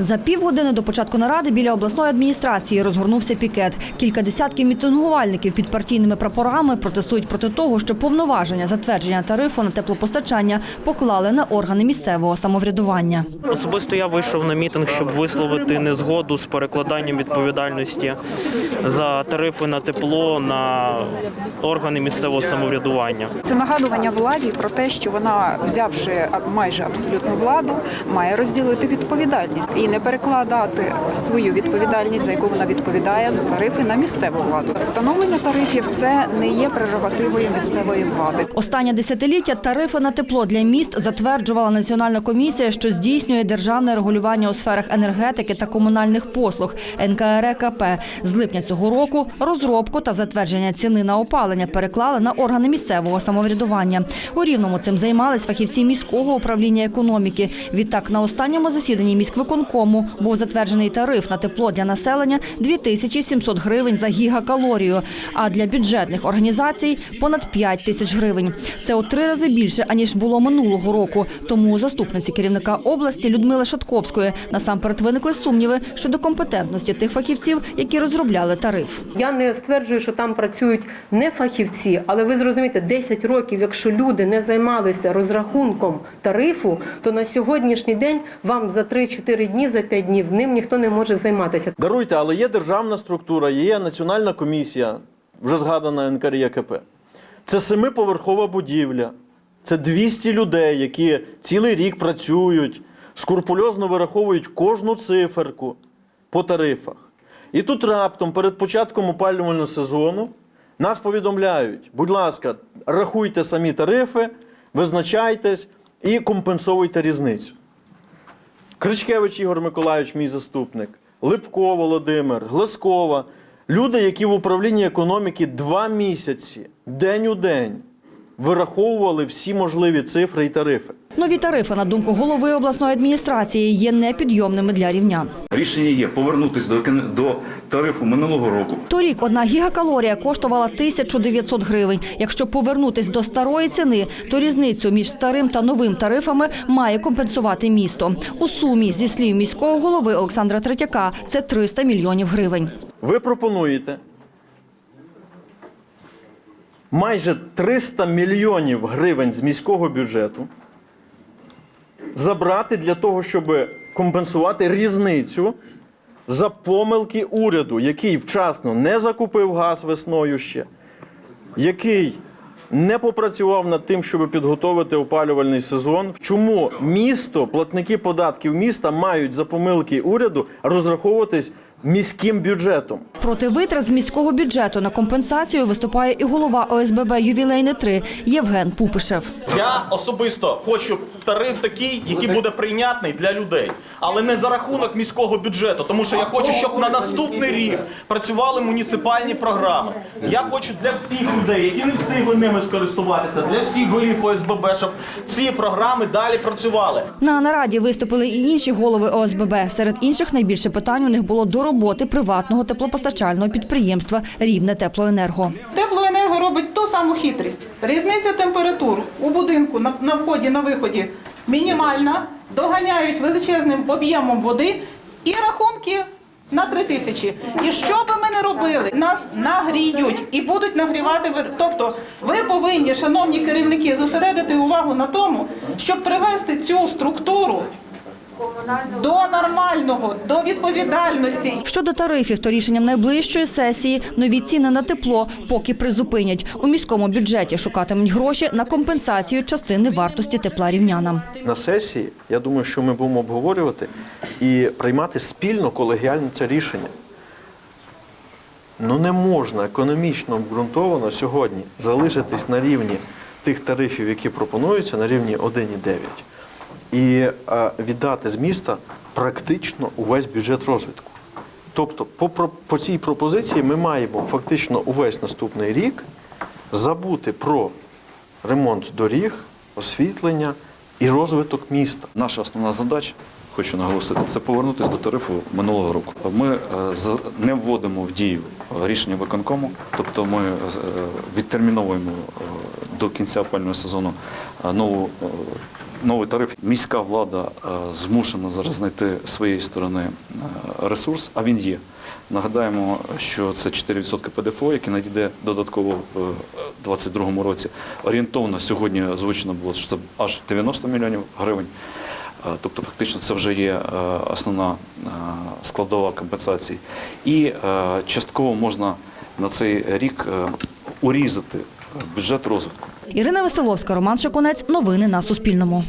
За півгодини до початку наради біля обласної адміністрації розгорнувся пікет. Кілька десятків мітингувальників під партійними прапорами протестують проти того, що повноваження затвердження тарифу на теплопостачання поклали на органи місцевого самоврядування. Особисто я вийшов на мітинг, щоб висловити незгоду з перекладанням відповідальності за тарифи на тепло на органи місцевого самоврядування. Це нагадування владі про те, що вона, взявши майже абсолютну владу, має розділити відповідальність і не перекладати свою відповідальність, за яку вона відповідає за тарифи на місцеву владу. Встановлення тарифів це не є прерогативою місцевої влади. Останнє десятиліття тарифи на тепло для міст затверджувала Національна комісія, що здійснює державне регулювання у сферах енергетики та комунальних послуг НКРЕКП. З липня цього року розробку та затвердження ціни на опалення переклали на органи місцевого самоврядування. У рівному цим займались фахівці міського управління економіки. Відтак на останньому засіданні міськвиконкому був затверджений тариф на тепло для населення 2700 гривень за гігакалорію, а для бюджетних організацій понад 5 тисяч гривень. Це у три рази більше аніж було минулого року. Тому у заступниці керівника області Людмили Шатковської насамперед виникли сумніви щодо компетентності тих фахівців, які розробляли тариф. Я не стверджую, що там працюють не фахівці, але ви зрозумієте, 10 років, якщо люди не займалися розрахунком тарифу, то на сьогоднішній день вам за 3-4 дні, за 5 днів ним ніхто не може займатися. Даруйте, але є державна структура, є національна комісія, вже згадана НКРЄКП. Це семиповерхова будівля, це 200 людей, які цілий рік працюють, скрупульозно вираховують кожну циферку по тарифах. І тут раптом, перед початком опалювального сезону, нас повідомляють: будь ласка, рахуйте самі тарифи, визначайтесь і компенсуйте різницю. Кричкевич Ігор Миколайович, мій заступник, Липко Володимир, Гласкова. Люди, які в управлінні економіки два місяці, день у день, вираховували всі можливі цифри і тарифи. Нові тарифи, на думку голови обласної адміністрації, є непідйомними для рівнян. Рішення є повернутися до, до тарифу минулого року. Торік одна гігакалорія коштувала 1900 гривень. Якщо повернутись до старої ціни, то різницю між старим та новим тарифами має компенсувати місто. У сумі, зі слів міського голови Олександра Третяка, це 300 мільйонів гривень. Ви пропонуєте майже 300 мільйонів гривень з міського бюджету забрати для того, щоб компенсувати різницю за помилки уряду, який вчасно не закупив газ весною ще, який не попрацював над тим, щоб підготовити опалювальний сезон. Чому місто, платники податків міста мають за помилки уряду розраховуватись міським бюджетом? Проти витрат з міського бюджету на компенсацію виступає і голова ОСББ «Ювілейне 3» Євген Пупишев. Я особисто хочу тариф такий, який буде прийнятний для людей, але не за рахунок міського бюджету, тому що я хочу, щоб на наступний рік працювали муніципальні програми. Я хочу для всіх людей, які не встигли ними скористуватися, для всіх голів ОСББ, щоб ці програми далі працювали. На нараді виступили і інші голови ОСББ. Серед інших найбільше питань у них було до роботи приватного теплопостачального підприємства «Рівне теплоенерго». Теплоенерго робить ту саму хитрість. Різниця температур у будинку на, вході, на виході мінімальна, доганяють величезним об'ємом води і рахунки на три тисячі. І що би ми не робили, нас нагріють і будуть нагрівати. Тобто ви повинні, шановні керівники, зосередити увагу на тому, щоб привести цю структуру до нормального, до відповідальності Щодо тарифів, то рішенням найближчої сесії нові ціни на тепло поки призупинять. У міському бюджеті шукатимуть гроші на компенсацію частини вартості тепла рівнянам. На сесії, я думаю, що ми будемо обговорювати і приймати спільно колегіально це рішення. Ну не можна економічно обґрунтовано сьогодні залишитись на рівні тих тарифів, які пропонуються, на рівні 1,9, і е, віддати з міста практично увесь бюджет розвитку. Тобто, по, по цій пропозиції ми маємо фактично увесь наступний рік забути про ремонт доріг, освітлення і розвиток міста. Наша основна задача, хочу наголосити, це повернутися до тарифу минулого року. Ми е, не вводимо в дію е, рішення виконкому, тобто ми відтерміновуємо до кінця опального сезону нову новий тариф. Міська влада е, змушена зараз знайти своєї сторони е, ресурс, а він є. Нагадаємо, що це 4% ПДФО, який надійде додатково в 2022 році. Орієнтовно сьогодні озвучено було, що це аж 90 мільйонів гривень. Е, Тобто, фактично, це вже є е, основна е, складова компенсації. І е, частково можна на цей рік е, урізати бюджет розвитку. Ірина Веселовська, Роман Шаконець. Новини на Суспільному.